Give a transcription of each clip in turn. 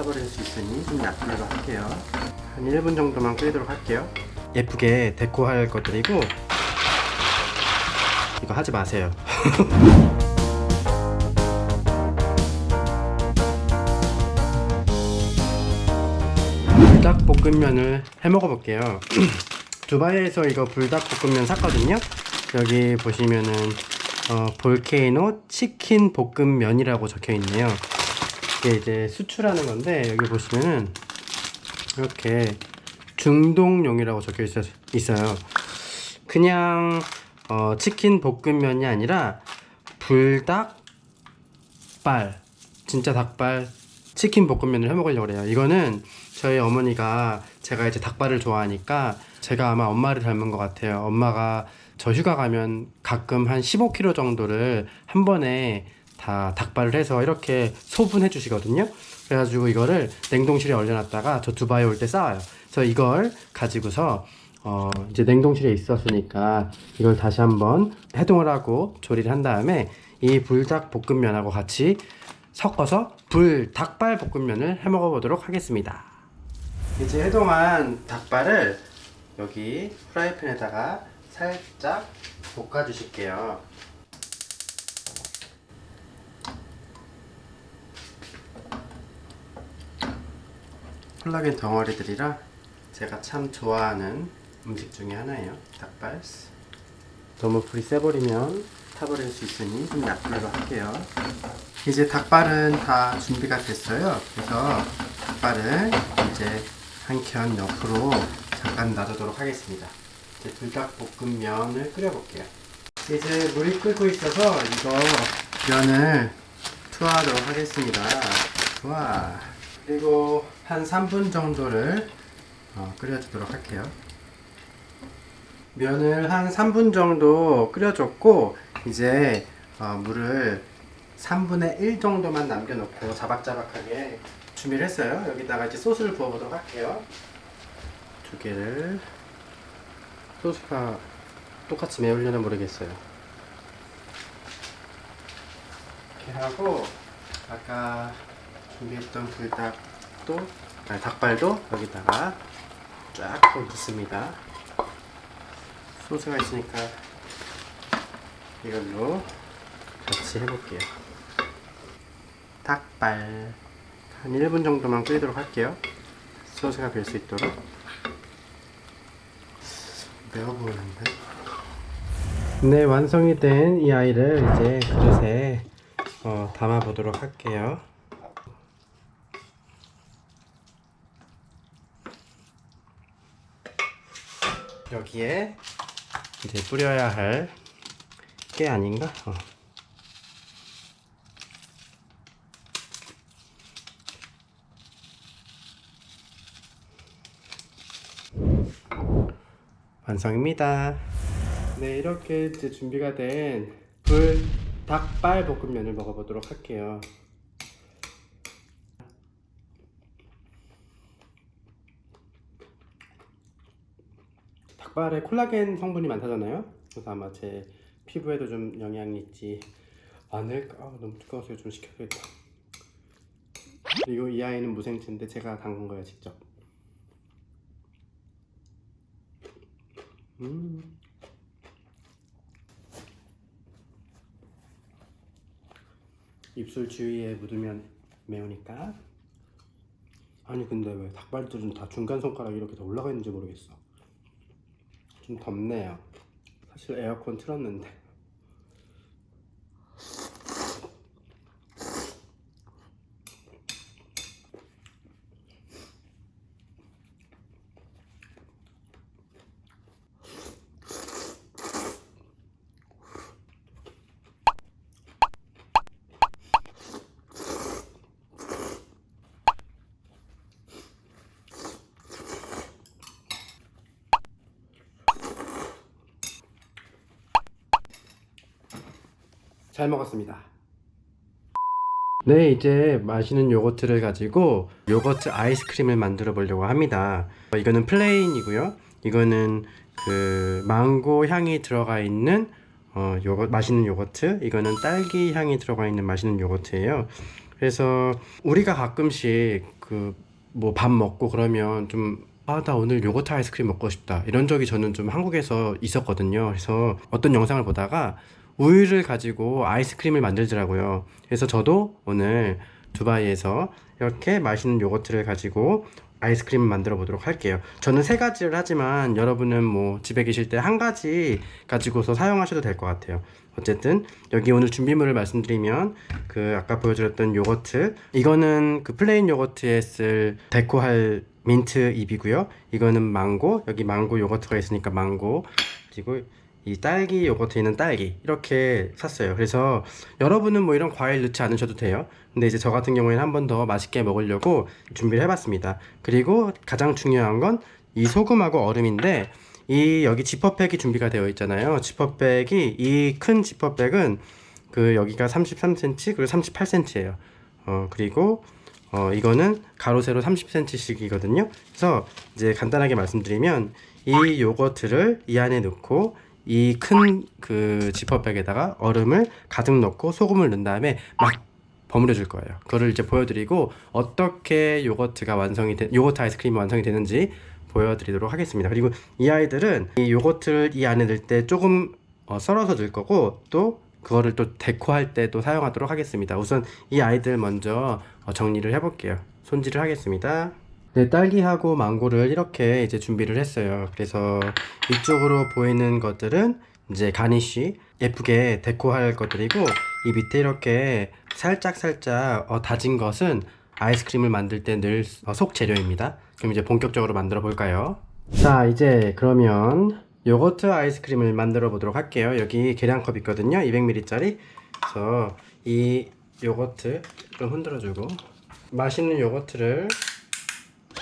타버릴 수 있으니 좀 약불로 할게요. 한 1분 정도만 끓이도록 할게요. 예쁘게 데코할 것들이고 이거 하지 마세요. 불닭볶음면을 해 먹어 볼게요. 두바이에서 이거 불닭볶음면 샀거든요. 여기 보시면은 어, 볼케이노 치킨 볶음면이라고 적혀 있네요. 이게 이제 수출하는 건데 여기 보시면은 이렇게 중동용이라고 적혀 있어, 있어요. 그냥 어, 치킨 볶음면이 아니라 불닭발 진짜 닭발 치킨 볶음면을 해 먹으려고 그래요. 이거는 저희 어머니가 제가 이제 닭발을 좋아하니까 제가 아마 엄마를 닮은 것 같아요. 엄마가 저 휴가 가면 가끔 한 15kg 정도를 한 번에 다 닭발을 해서 이렇게 소분해 주시거든요. 그래가지고 이거를 냉동실에 얼려놨다가 저 두바이 올 때 싸와요. 그래서 이걸 가지고서 어 이제 냉동실에 있었으니까 이걸 다시 한번 해동을 하고 조리를 한 다음에 이 불닭 볶음면하고 같이 섞어서 불 닭발 볶음면을 해 먹어 보도록 하겠습니다. 이제 해동한 닭발을 여기 프라이팬에다가 살짝 볶아 주실게요. 콜라겐 덩어리들이라 제가 참 좋아하는 음식 중에 하나예요. 닭발. 너무 불이 세버리면 타버릴 수 있으니 좀 약불로 할게요. 이제 닭발은 다 준비가 됐어요. 그래서 닭발을 이제 한 켠 옆으로 잠깐 놔두도록 하겠습니다. 이제 불닭볶음면을 끓여볼게요. 이제 물이 끓고 있어서 이거 면을 투하하도록 하겠습니다. 와 그리고 한 3분 정도를 어, 끓여주도록 할게요. 면을 한 3분 정도 끓여줬고 이제 어, 물을 3분의 1 정도만 남겨놓고 자박자박하게 준비를 했어요. 여기다가 이제 소스를 부어보도록 할게요. 두 개를 소스가 똑같이 매울려나 모르겠어요. 이렇게 하고 아까 준비했던 불닭 도 아니, 닭발도 여기다가 쫙 넣습니다. 소스가 있으니까 이걸로 같이 해볼게요. 닭발 한 1분 정도만 끓이도록 할게요. 소스가 별수 있도록 매워 보이는데. 네 완성이 된 이 아이를 이제 그릇에 어, 담아 보도록 할게요. 여기에 이제 뿌려야 할 게 아닌가? 어. 완성입니다. 네, 이렇게 이제 준비가 된 불 닭발 볶음면을 먹어보도록 할게요. 닭발에 콜라겐 성분이 많다잖아요. 그래서 아마 제 피부에도 좀 영향이 있지 않을까? 아, 너무 뜨거워서 좀 식혀야겠다. 그리고 이 아이는 무생채인데 제가 담근 거예요 직접. 음. 입술 주위에 묻으면 매우니까. 아니 근데 왜 닭발들은 다 중간 손가락 이렇게 다 올라가 있는지 모르겠어. 좀 덥네요. 사실 에어컨 틀었는데. 잘 먹었습니다. 네, 이제 마시는 요거트를 가지고 요거트 아이스크림을 만들어 보려고 합니다. 어, 이거는 플레인이고요. 이거는 그 망고 향이 들어가 있는 어, 요거 맛있는 요거트. 이거는 딸기 향이 들어가 있는 맛있는 요거트예요. 그래서 우리가 가끔씩 그그뭐밥 먹고 그러면 좀 아, 나 오늘 요거트 아이스크림 먹고 싶다. 이런 적이 저는 좀 한국에서 있었거든요. 그래서 어떤 영상을 보다가 우유를 가지고 아이스크림을 만들더라고요. 그래서 저도 오늘 두바이에서 이렇게 맛있는 요거트를 가지고 아이스크림을 만들어 보도록 할게요. 저는 세 가지를 하지만 여러분은 뭐 집에 계실 때 한 가지 가지고서 사용하셔도 될 것 같아요. 어쨌든 여기 오늘 준비물을 말씀드리면 그 아까 보여드렸던 요거트 이거는 그 플레인 요거트에 쓸 데코할 민트 잎이고요. 이거는 망고 여기 망고 요거트가 있으니까 망고 그리고 이 딸기 요거트에는 딸기 이렇게 샀어요. 그래서 여러분은 뭐 이런 과일 넣지 않으셔도 돼요. 근데 이제 저 같은 경우에는 한 번 더 맛있게 먹으려고 준비를 해봤습니다. 그리고 가장 중요한 건 이 소금하고 얼음인데 이 여기 지퍼백이 준비가 되어 있잖아요. 지퍼백이 이 큰 지퍼백은 그 여기가 33cm 그리고 38cm예요. 어 그리고 어 이거는 가로 세로 30cm씩 이거든요. 그래서 이제 간단하게 말씀드리면 이 요거트를 이 안에 넣고 이 큰 그 지퍼백에다가 얼음을 가득 넣고 소금을 넣은 다음에 막 버무려 줄 거예요. 그거를 이제 보여드리고 어떻게 요거트가 완성이 되, 요거트 아이스크림이 완성이 되는지 보여드리도록 하겠습니다. 그리고 이 아이들은 이 요거트를 이 안에 넣을 때 조금 어, 썰어서 넣을 거고 또 그거를 또 데코할 때 또 사용하도록 하겠습니다. 우선 이 아이들 먼저 어, 정리를 해 볼게요. 손질을 하겠습니다. 네, 딸기하고 망고를 이렇게 이제 준비를 했어요. 그래서 이쪽으로 보이는 것들은 이제 가니쉬 예쁘게 데코할 것들이고 이 밑에 이렇게 살짝 살짝 어, 다진 것은 아이스크림을 만들 때늘 어, 속재료입니다. 그럼 이제 본격적으로 만들어 볼까요? 자, 이제 그러면 요거트 아이스크림을 만들어 보도록 할게요. 여기 계량컵 있거든요. 200ml짜리. 그래서 이 요거트 좀 흔들어 주고 맛있는 요거트를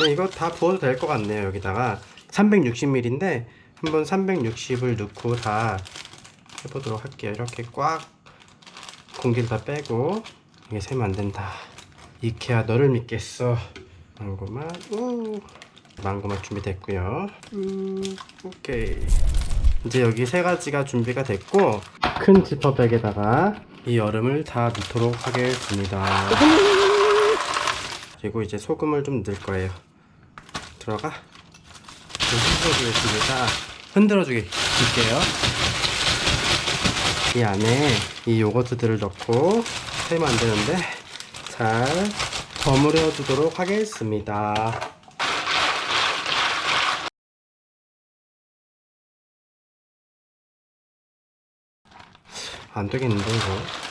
네, 이거 다 부어도 될 것 같네요. 여기다가 360ml인데 한번 360을 넣고 다 해보도록 할게요. 이렇게 꽉 공기를 다 빼고 이게 세면 안 된다. 이케아 너를 믿겠어. 망고맛 우 망고맛 준비됐고요. 우 오케이. 이제 여기 세 가지가 준비가 됐고 큰 지퍼백에다가 이 얼음을 다 넣도록 하겠습니다. 그리고 이제 소금을 좀 넣을 거예요. 들어가. 좀 흔들어주겠습니다. 흔들어주게 줄게요. 이 안에 이 요거트들을 넣고 세면 안 되는데 잘 버무려 주도록 하겠습니다. 안 되겠는데 이거.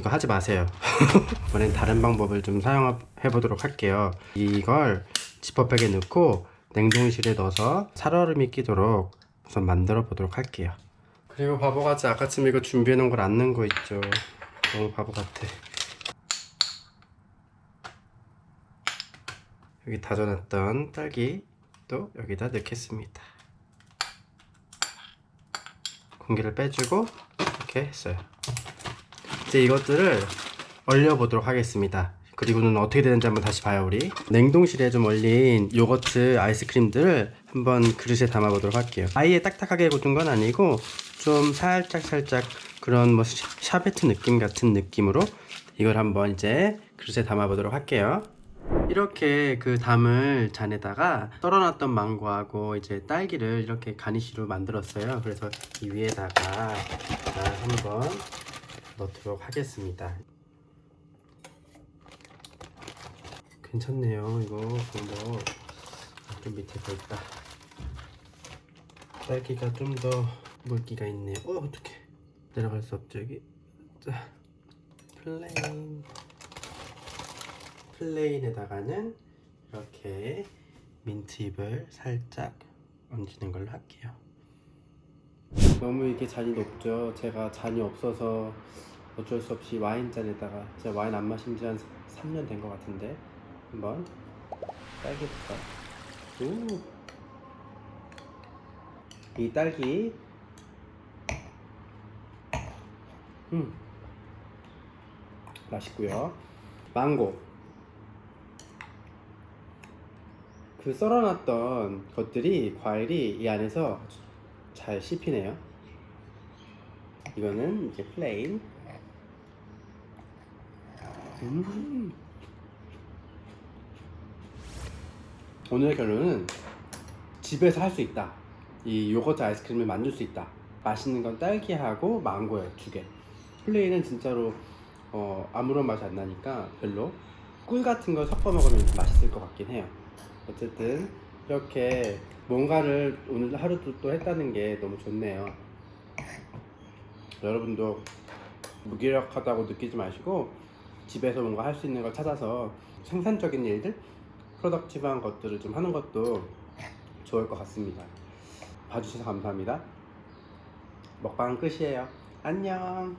이거 하지 마세요. 이번엔 다른 방법을 좀 사용해 보도록 할게요. 이걸 지퍼백에 넣고 냉동실에 넣어서 살얼음이 끼도록 우선 만들어 보도록 할게요. 그리고 바보같이 아까쯤 이거 준비해 놓은 걸 안 넣은 거 있죠. 너무 바보 같아. 여기 다져놨던 딸기도 여기다 넣겠습니다. 공기를 빼주고 이렇게 했어요. 이제 이것들을 얼려 보도록 하겠습니다. 그리고는 어떻게 되는지 한번 다시 봐요 우리. 냉동실에 좀 얼린 요거트 아이스크림들을 한번 그릇에 담아 보도록 할게요. 아예 딱딱하게 굳은 건 아니고 좀 살짝 살짝 그런 뭐 샤- 샤베트 느낌 같은 느낌으로 이걸 한번 이제 그릇에 담아 보도록 할게요. 이렇게 그 담을 잔에다가 썰어놨던 망고하고 이제 딸기를 이렇게 가니쉬로 만들었어요. 그래서 이 위에다가 자, 한번 넣도록 하겠습니다. 괜찮네요 이거. 좀더 아, 좀 밑에 더 있다. 딸기가 좀 더 물기가 있네요. 어 어떡해. 내려갈 수 없죠 여기. 자 플레인. 플레인에다가는 이렇게 민트잎을 살짝 얹는 걸로 할게요. 너무 이게 잔이 높죠. 제가 잔이 없어서 어쩔 수 없이 와인잔에다가 제가 와인 안 마신 지 한 3년 된 것 같은데 한번 딸기부터 오. 이 딸기. 음! 맛있고요. 망고. 그 썰어놨던 것들이 과일이 이 안에서 잘 씹히네요. 이거는 이제 플레인 음. 오늘의 결론은 집에서 할 수 있다. 이 요거트 아이스크림을 만들 수 있다. 맛있는 건 딸기하고 망고예요, 두 개. 플레이는 진짜로 어, 아무런 맛이 안 나니까 별로 꿀 같은 걸 섞어 먹으면 좀 맛있을 것 같긴 해요. 어쨌든 이렇게 뭔가를 오늘 하루도 또 했다는 게 너무 좋네요. 여러분도 무기력하다고 느끼지 마시고 집에서 뭔가 할 수 있는 걸 찾아서 생산적인 일들, 프로덕티브한 것들을 좀 하는 것도 좋을 것 같습니다. 봐주셔서 감사합니다. 먹방 끝이에요. 안녕.